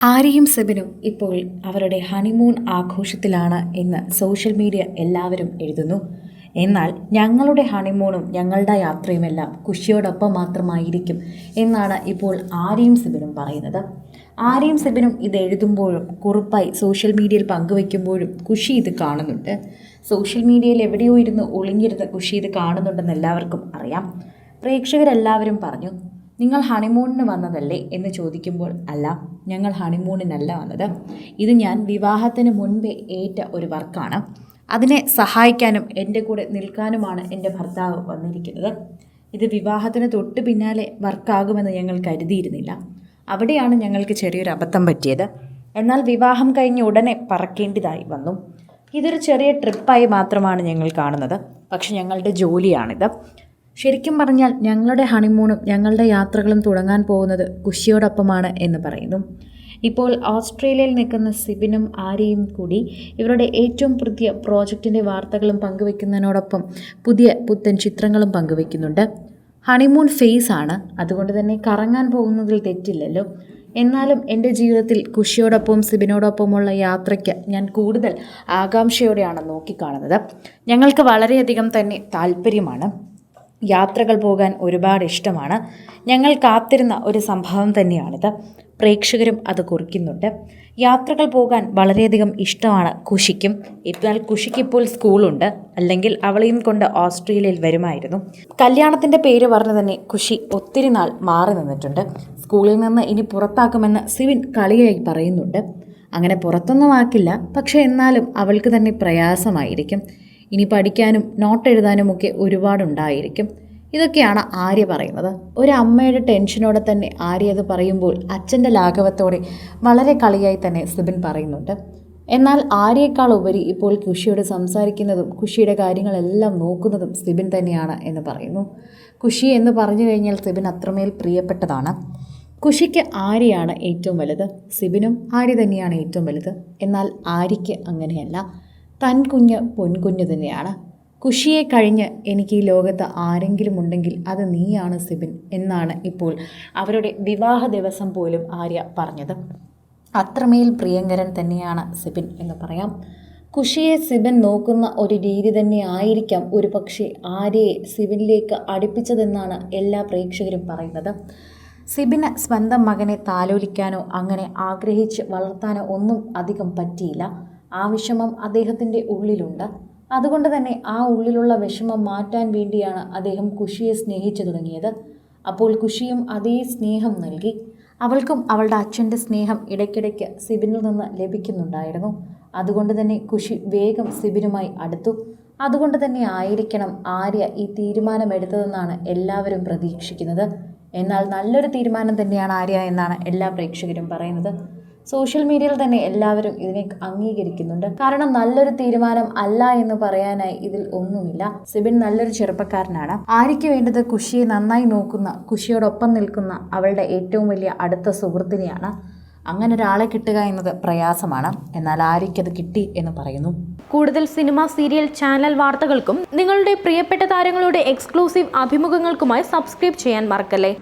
ആര്യയും സെബിനും ഇപ്പോൾ അവരുടെ ഹണിമൂൺ ആഘോഷത്തിലാണ് എന്ന് സോഷ്യൽ മീഡിയ എല്ലാവരും എഴുതുന്നു. എന്നാൽ ഞങ്ങളുടെ ഹണിമൂണും ഞങ്ങളുടെ യാത്രയുമെല്ലാം കുഷിയോടൊപ്പം മാത്രമായിരിക്കും എന്നാണ് ഇപ്പോൾ ആര്യയും സെബിനും പറയുന്നത്. ആര്യയും സെബിനും ഇത് എഴുതുമ്പോഴും കുറിപ്പായി സോഷ്യൽ മീഡിയയിൽ പങ്കുവയ്ക്കുമ്പോഴും കുഷി ഇത് കാണുന്നുണ്ട്. സോഷ്യൽ മീഡിയയിൽ എവിടെയോ ഇരുന്ന് ഒളിഞ്ഞിരുന്ന് കുഷി ഇത് കാണുന്നുണ്ടെന്ന് എല്ലാവർക്കും അറിയാം. പ്രേക്ഷകരെല്ലാവരും പറഞ്ഞു നിങ്ങൾ ഹണിമൂണിന് വന്നതല്ലേ എന്ന് ചോദിക്കുമ്പോൾ അല്ല ഞങ്ങൾ ഹണിമൂണിനല്ല വന്നത്. ഇത് ഞാൻ വിവാഹത്തിന് മുൻപേ ഏറ്റ ഒരു വർക്കാണ്. അതിനെ സഹായിക്കാനും എന്റെ കൂടെ നിൽക്കാനുമാണ് എന്റെ ഭർത്താവ് വന്നിരിക്കുന്നത്. ഇത് വിവാഹത്തിന് തൊട്ട് പിന്നാലെ വർക്കാകുമെന്ന് ഞങ്ങൾ കരുതിയിരുന്നില്ല. അവിടെയാണ് ഞങ്ങൾക്ക് ചെറിയൊരു അബദ്ധം പറ്റിയത്. എന്നാൽ വിവാഹം കഴിഞ്ഞ് ഉടനെ പറക്കേണ്ടതായി വന്നു. ഇതൊരു ചെറിയ ട്രിപ്പായി മാത്രമാണ് ഞങ്ങൾ കാണുന്നത്. പക്ഷെ ഞങ്ങളുടെ ജോലിയാണിത്. ശരിക്കും പറഞ്ഞാൽ ഞങ്ങളുടെ ഹണിമൂണും ഞങ്ങളുടെ യാത്രകളും തുടങ്ങാൻ പോകുന്നത് കുഷിയോടൊപ്പമാണ് എന്ന് പറയുന്നു. ഇപ്പോൾ ഓസ്ട്രേലിയയിൽ നിൽക്കുന്ന സിബിനും ആര്യയും കൂടി ഇവരുടെ ഏറ്റവും പുതിയ പ്രോജക്റ്റിന്റെ വാർത്തകളും പങ്കുവെക്കുന്നതിനോടൊപ്പം പുതിയ പുത്തൻ ചിത്രങ്ങളും പങ്കുവെക്കുന്നുണ്ട് ഹണിമൂൺ ഫേസ് ആണ്. അതുകൊണ്ട് തന്നെ കറങ്ങാൻ പോകുന്നതിൽ തെറ്റില്ലല്ലോ. എന്നാലും എന്റെ ജീവിതത്തിൽ കുഷിയോടൊപ്പം സിബിനോടൊപ്പമുള്ള യാത്രയ്ക്ക് ഞാൻ കൂടുതൽ ആകാംക്ഷയോടെയാണ് നോക്കിക്കാണുന്നത്. ഞങ്ങൾക്ക് വളരെയധികം തന്നെ താല്പര്യമാണ്. യാത്രകൾ പോകാൻ ഒരുപാട് ഇഷ്ടമാണ്. ഞങ്ങൾ കാത്തിരുന്ന ഒരു സംഭവം തന്നെയാണിത്. പ്രേക്ഷകരും അത് കുറിക്കുന്നുണ്ട്. യാത്രകൾ പോകാൻ വളരെയധികം ഇഷ്ടമാണ് കുഷിക്കും എന്നാൽ കുഷിക്കിപ്പോൾ സ്കൂളുണ്ട്. അല്ലെങ്കിൽ അവളെയും കൊണ്ട് ഓസ്ട്രേലിയയിൽ വരുമായിരുന്നു. കല്യാണത്തിന്റെ പേര് പറഞ്ഞ് തന്നെ കുഷി ഒത്തിരി നാൾ മാറി നിന്നിട്ടുണ്ട്. സ്കൂളിൽ നിന്ന് ഇനി പുറത്താക്കുമെന്ന് സിവിൻ കളിയായി പറയുന്നുണ്ട്. അങ്ങനെ പുറത്തൊന്നും ആക്കില്ല. പക്ഷേ എന്നാലും അവൾക്ക് തന്നെ പ്രയാസമായിരിക്കും. ഇനി പഠിക്കാനും നോട്ട് എഴുതാനുമൊക്കെ ഒരുപാടുണ്ടായിരിക്കും. ഇതൊക്കെയാണ് ആര്യ പറയുന്നത്. ഒരു അമ്മയുടെ ടെൻഷനോടെ തന്നെ ആര്യ അത് പറയുമ്പോൾ അച്ഛന്റെ ലാഘവത്തോടെ വളരെ കളിയായി തന്നെ സിബിൻ പറയുന്നുണ്ട്. എന്നാൽ ആര്യേക്കാൾ ഉപരി ഇപ്പോൾ കുഷിയോട് സംസാരിക്കുന്നതും കുഷിയുടെ കാര്യങ്ങളെല്ലാം നോക്കുന്നതും സിബിൻ തന്നെയാണ് എന്ന് പറയുന്നു. കുഷി എന്ന് പറഞ്ഞു കഴിഞ്ഞാൽ സിബിൻ അത്രമേൽ പ്രിയപ്പെട്ടതാണ്. കുഷിക്ക് ആര്യയാണ് ഏറ്റവും വലുത്. സിബിനും ആര്യ തന്നെയാണ് ഏറ്റവും വലുത്. എന്നാൽ ആര്യയ്ക്ക് അങ്ങനെയല്ല. തൻ കുഞ്ഞ് പൊൻകുഞ്ഞ് തന്നെയാണ്. കുഷിയെ കഴിഞ്ഞ് എനിക്ക് ഈ ലോകത്ത് ആരെങ്കിലും ഉണ്ടെങ്കിൽ അത് നീയാണ് സിബിൻ എന്നാണ് ഇപ്പോൾ അവരുടെ വിവാഹ ദിവസം പോലും ആര്യ പറഞ്ഞത്. അത്രമേൽ പ്രിയങ്കരൻ തന്നെയാണ് സിബിൻ എന്ന് പറയാം. കുഷിയെ സിബിൻ നോക്കുന്ന ഒരു രീതി തന്നെ ആയിരിക്കാം ഒരു പക്ഷേ ആര്യയെ സിബിനിലേക്ക് അടുപ്പിച്ചതെന്നാണ് എല്ലാ പ്രേക്ഷകരും പറയുന്നത്. സിബിന് സ്വന്തം മകനെ താലോലിക്കാനോ അങ്ങനെ ആഗ്രഹിച്ച് വളർത്താനോ ഒന്നും അധികം പറ്റിയില്ല. ആ വിഷമം അദ്ദേഹത്തിന്റെ ഉള്ളിലുണ്ട്. അതുകൊണ്ട് തന്നെ ആ ഉള്ളിലുള്ള വിഷമം മാറ്റാൻ വേണ്ടിയാണ് അദ്ദേഹം കുഷിയെ സ്നേഹിച്ചു തുടങ്ങിയത്. അപ്പോൾ കുഷിയും അതേ സ്നേഹം നൽകി. അവൾക്കും അവളുടെ അച്ഛന്റെ സ്നേഹം ഇടയ്ക്കിടയ്ക്ക് സിബിനിൽ നിന്ന് ലഭിക്കുന്നുണ്ടായിരുന്നു. അതുകൊണ്ട് തന്നെ കുഷി വേഗം സിബിനുമായി അടുത്തു. അതുകൊണ്ട് തന്നെ ആയിരിക്കണം ആര്യ ഈ തീരുമാനമെടുത്തതെന്നാണ് എല്ലാവരും പ്രതീക്ഷിക്കുന്നത്. എന്നാൽ നല്ലൊരു തീരുമാനം തന്നെയാണ് ആര്യ എന്നാണ് എല്ലാ പ്രേക്ഷകരും പറയുന്നത്. സോഷ്യൽ മീഡിയയിൽ തന്നെ എല്ലാവരും ഇതിനെ അംഗീകരിക്കുന്നുണ്ട്. കാരണം നല്ലൊരു തീരുമാനം അല്ല എന്ന് പറയാനായി ഇതിൽ ഒന്നുമില്ല. സിബിൻ നല്ലൊരു ചെറുപ്പക്കാരനാണ്. ആര്യയ്ക്ക് വേണ്ടത് കുഷിയെ നന്നായി നോക്കുന്ന കുഷിയോടൊപ്പം നിൽക്കുന്ന അവളുടെ ഏറ്റവും വലിയ അടുത്ത സുഹൃത്തിനെയാണ്. അങ്ങനെ ഒരാളെ കിട്ടുക എന്നത് പ്രയാസമാണ്. എന്നാൽ ആര്യയ്ക്കത് കിട്ടി എന്ന് പറയുന്നു. കൂടുതൽ സിനിമ സീരിയൽ ചാനൽ വാർത്തകൾക്കും നിങ്ങളുടെ പ്രിയപ്പെട്ട താരങ്ങളുടെ എക്സ്ക്ലൂസീവ് അഭിമുഖങ്ങൾക്കുമായി സബ്സ്ക്രൈബ് ചെയ്യാൻ മറക്കല്ലേ?